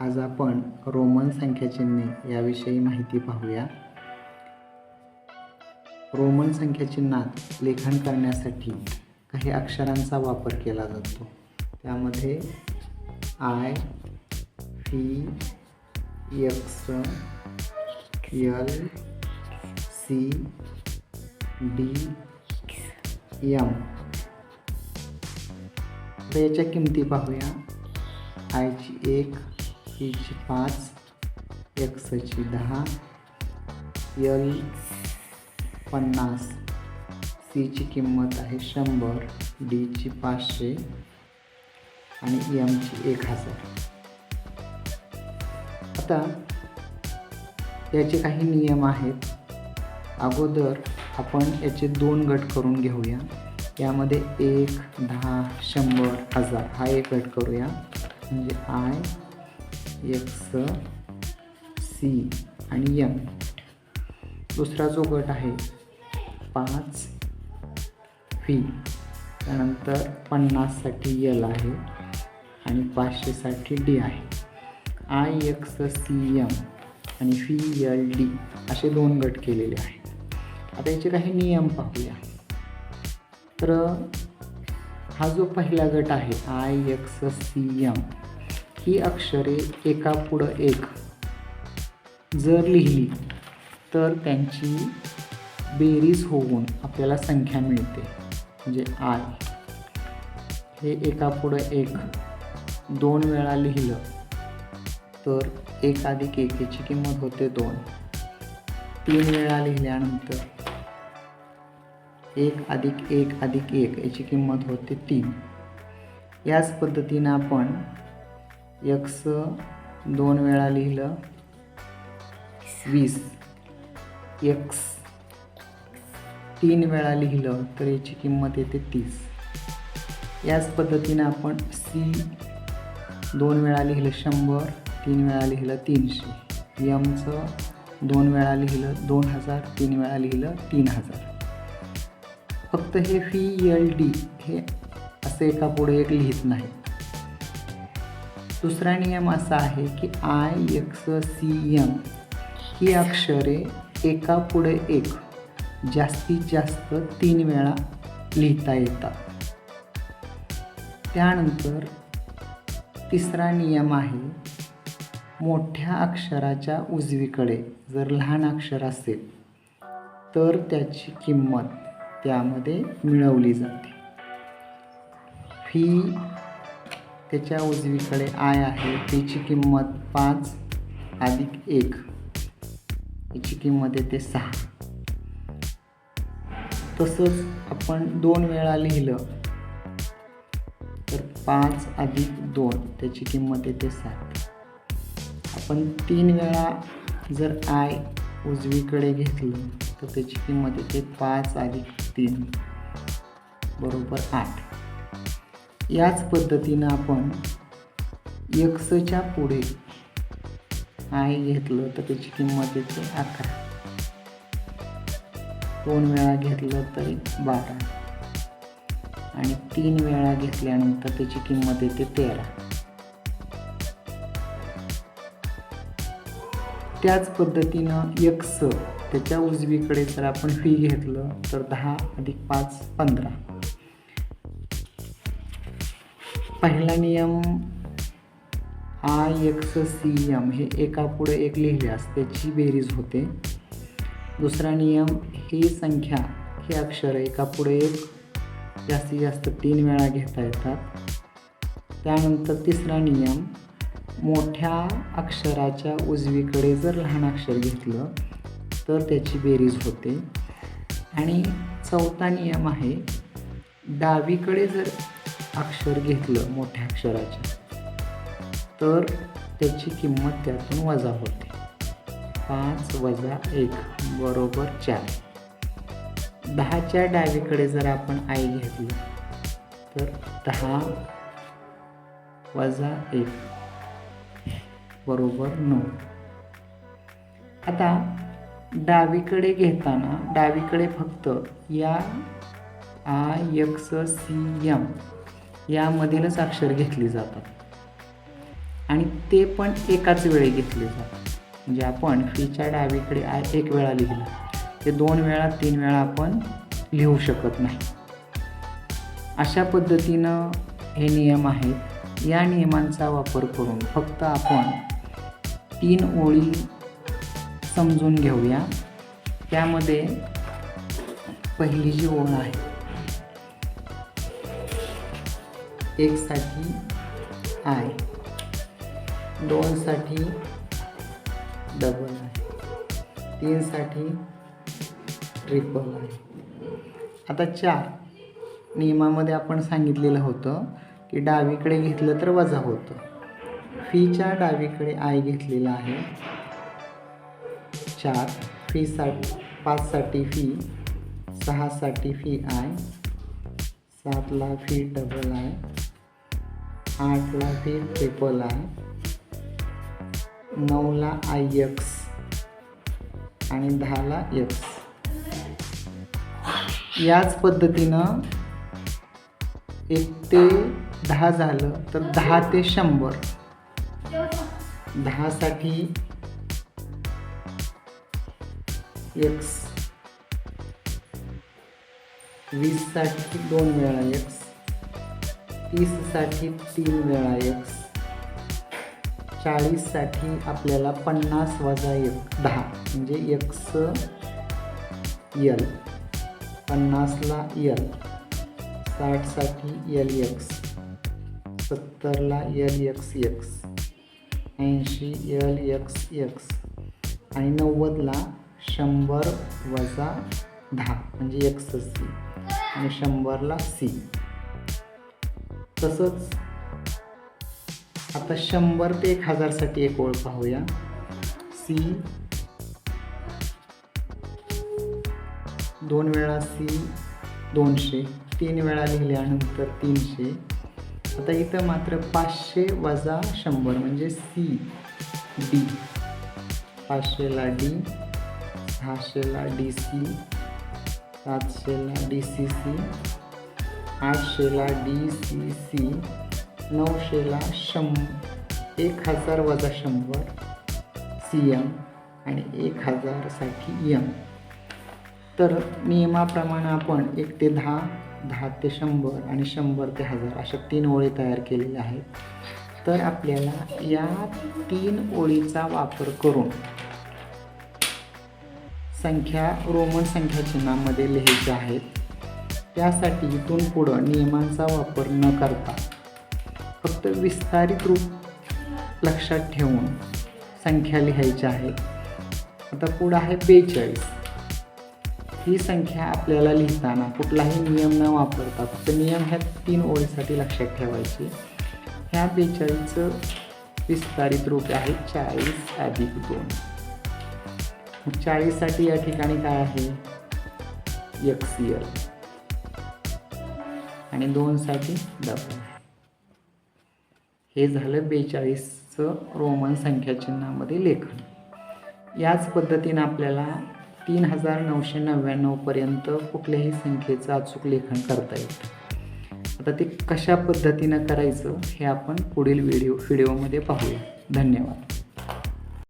आज आपण रोमन संख्याचिन्हे याविषयी माहिती पाहूया. रोमन संख्याचिन्हात लेखन करण्यासाठी काही अक्षरांचा वापर केला जातो. त्यामध्ये I V X L C D M तर याच्या किमती पाहूया. आयची एक पीची पाच एक्सची दहा यल पन्नास. सीची किंमत आहे शंभर डीची पाचशे आणि एमची एक हजार. आता याचे काही नियम आहेत. अगोदर आपण याचे दोन गट करून घेऊया. यामध्ये एक दहा शंभर हजार हा एक गट करूया. म्हणजे आय एक्स सी आणि यम. दुसरा जो गट आहे पाच फी त्यानंतर पन्नाससाठी यल आहे आणि पाचशेसाठी डी आहे. आय एक्स सी एम आणि फी यल डी असे दोन गट केलेले आहेत. आता याचे काही नियम पाहूया. तर हा जो पहिला गट आहे आय एक्स सी एम ही अक्षरे एका पुढं एक. जर लिहिली तर त्यांची बेरीज होऊन आपल्याला संख्या मिळते म्हणजे आय हे एका पुढं एक. दोन वेळा लिहिलं तर एक अधिक एकेची किंमत होते दोन. तीन वेळा लिहिल्यानंतर एक अधिक एक अधिक एक याची किंमत होते तीन. याच पद्धतीनं आपण एक्स दोन वेळा लिहिलं. वीस. एक्स तीन वेळा लिहिलं तर याची किंमत येते तीस. याच पद्धतीनं आपण सी दोन वेळा लिहिलं शंभर तीन वेळा लिहिलं तीनशे. यमचं दोन वेळा लिहिलं दोन हजार तीन वेळा लिहिलं तीन हजार. फक्त हे फी एल डी हे असं एका पुढे एक लिहित नाही दुसरा नियम असा आहे की आय एक्स सी यम ही अक्षरे एका पुढे एक जास्तीत जास्त तीन वेळा लिहिता येतात. त्यानंतर तिसरा नियम आहे मोठ्या अक्षराच्या उजवीकडे जर लहान अक्षर असेल तर त्याची किंमत त्यामध्ये मिळवली जाते. फी त्याच्या उजवीकडे आय आहे. त्याची किंमत पाच अधिक एक. याची किंमत येते सहा. तसंच आपण दोन वेळा लिहिलं तर पाच अधिक दोन त्याची किंमत येते सात. आपण तीन वेळा जर आय उजवीकडे घेतलं तर त्याची किंमत येते पाच अधिक तीन बरोबर आठ. याच पद्धतीनं आपण यक्सच्या पुढे आय घेतलं तर त्याची किंमत येते अकरा. दोन वेळा घेतलं तरी बारा. आणि तीन वेळा घेतल्यानंतर त्याची किंमत येते तेरा. त्याच पद्धतीनं यक्स त्याच्या उजवीकडे जर आपण फी घेतलं तर दहा अधिक पाच पंधरा. पहिला नियम आय एक्स सी एम हे एका पुढे एक लिहिल्यास त्याची बेरीज होते. दुसरा नियम ही संख्या ही अक्षर एका पुढे एक जास्तीत जास्त तीन वेळा घेता येतात. त्यानंतर तिसरा नियम मोठ्या अक्षराच्या उजवीकडे जर लहान अक्षर घेतलं तर त्याची बेरीज होते. आणि चौथा नियम आहे डावीकडे जर अक्षर घेतलं मोठ्या अक्षराच्या तर त्याची किंमत त्यातून वजा होते. पाच वजा एक बरोबर चार. दहाच्या डावीकडे जर आपण आई घेतली तर दहा वजा एक बरोबर नऊ. आता डावीकडे घेताना डावीकडे फक्त या आय एक्स सी यम यामधीलच अक्षर घेतली जातात. आणि ते पण एकाच वेळी घेतले जातात. म्हणजे आपण फीच्या डावीकडे आय एक वेळा लिहिलं ते दोन वेळा तीन वेळा आपण लिहू शकत नाही. अशा पद्धतीनं हे नियम आहेत. या नियमांचा वापर करून फक्त आपण तीन ओळी समजून घेऊया. त्यामध्ये पहिली जी ओळ आहे एकसाठी आय. दोनसाठी डबल आहे तीनसाठी ट्रिपल आहे आता चार. नियमामध्ये आपण सांगितलेलं होतं की डावीकडे घेतलं तर वजा होतं. फीच्या डावीकडे आय घेतलेला आहे. चार. फीसाठी पाचसाठी फी सहासाठी फी आय सातला फी डबल आय आठला ते ट्रिपल आहे नऊला आय एक्स आणि दहाला एक्स याच पद्धतीनं एक ते दहा झालं तर दहा ते शंभर. दहासाठी एक्स वीससाठी दोन वेळा एक्स तीससाठी तीन वेळा एक्स चाळीससाठी आपल्याला पन्नास वजा एक दहा. म्हणजे एक्स यल पन्नासला यल साठसाठी यल एक्स. सत्तरला यल एक्स एक्स. ऐंशी यल एक्स एक्स. आणि नव्वदला शंभर वजा दहा. म्हणजे एक्स सी आणि शंभरला सी. तसंच आता शंभर ते एक हजारसाठी एक ओळ पाहूया. सी. दोन वेळा सी दोनशे. तीन वेळा लिहिल्यानंतर तीनशे. आता इथं मात्र पाचशे वजा शंभर म्हणजे सी डी. पाचशेला डी सहाशेला डी सी सातशेला डी सी सी आठशेला डी सी सी. नऊशेला शं एक हजार वजा शंभर सी एम आणि एक हजारसाठी एम तर नियमाप्रमाणे आपण एक ते दहा दहा ते शंभर आणि शंभर ते हजार अशा तीन ओळी तयार केलेल्या आहेत. तर आपल्याला या तीन ओळीचा वापर करून संख्या रोमन संख्या चिन्हामध्ये लिहायच्या आहेत त्यासाठी इथून पुढं नियमांचा वापर न करता फक्त विस्तारित रूप लक्षात ठेवून संख्या लिहायच्या आहेत आता पुढं आहे बेचाळीस. ही संख्या आपल्याला लिहिताना कुठलाही नियम न वापरता फक्त नियम ह्या तीन ओळीसाठी लक्षात ठेवायचे. ह्या बेचाळीसचं विस्तारित रूप आहे चाळीस अधिक दोन. चाळीससाठी या ठिकाणी काय आहे? एक्स एल आणि दोनसाठी डबल हे झालं बेचाळीसचं रोमन संख्या चिन्हामध्ये लेखन. याच पद्धतीनं आपल्याला तीन हजार नऊशे नव्याण्णवपर्यंत कुठल्याही संख्येचं अचूक लेखन करता येतं. आता ते कशा पद्धतीनं करायचं हे आपण पुढील व्हिडिओ व्हिडिओमध्ये पाहूया. धन्यवाद.